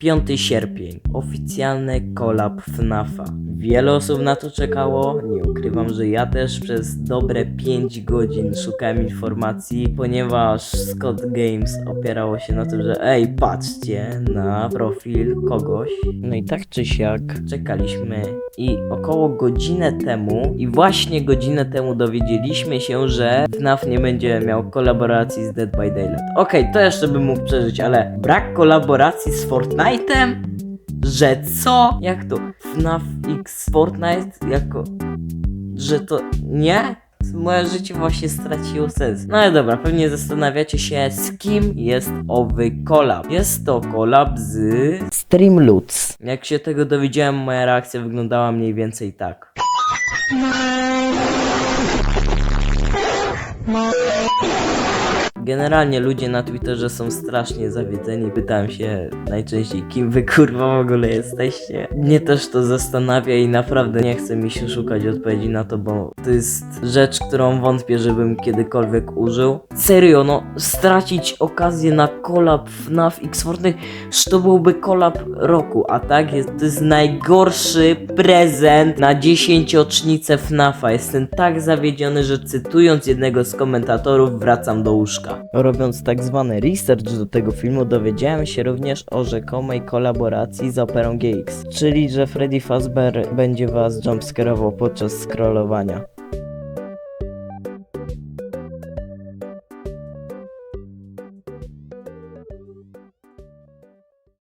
5 sierpień. Oficjalny kolab FNAFa. Wiele osób na to czekało. Nie ukrywam, że ja też przez dobre 5 godzin szukałem informacji, ponieważ Scott Games opierało się na tym, że ej, patrzcie na profil kogoś. No i tak czy siak czekaliśmy i około godzinę temu i właśnie godzinę temu dowiedzieliśmy się, że FNAF nie będzie miał kolaboracji z Dead by Daylight. Okej, to jeszcze bym mógł przeżyć, ale brak kolaboracji z Fortnite'em? Że co? Jak to? FNAF X Fortnite? Jako... Że to... Nie? Moje życie właśnie straciło sens. No ale dobra, pewnie zastanawiacie się z kim jest owy kolab. Jest to kolab z Streamloots. Jak się tego dowiedziałem, moja reakcja wyglądała mniej więcej tak. Generalnie ludzie na Twitterze są strasznie zawiedzeni. Pytałem się najczęściej, kim wy kurwa w ogóle jesteście. Mnie też to zastanawia i naprawdę nie chce mi się szukać odpowiedzi na to, bo to jest rzecz, którą wątpię, żebym kiedykolwiek użył. Serio, no, stracić okazję na kolab FNAF X Fortnite, to byłby kolab roku, a tak jest, to jest najgorszy prezent na dziesięciocznicę FNAFa. Jestem tak zawiedziony, że cytując jednego z komentatorów, wracam do łóżka. Robiąc tak zwany research do tego filmu, dowiedziałem się również o rzekomej kolaboracji z Operą GX, czyli że Freddy Fazbear będzie was jumpscarował podczas scrollowania.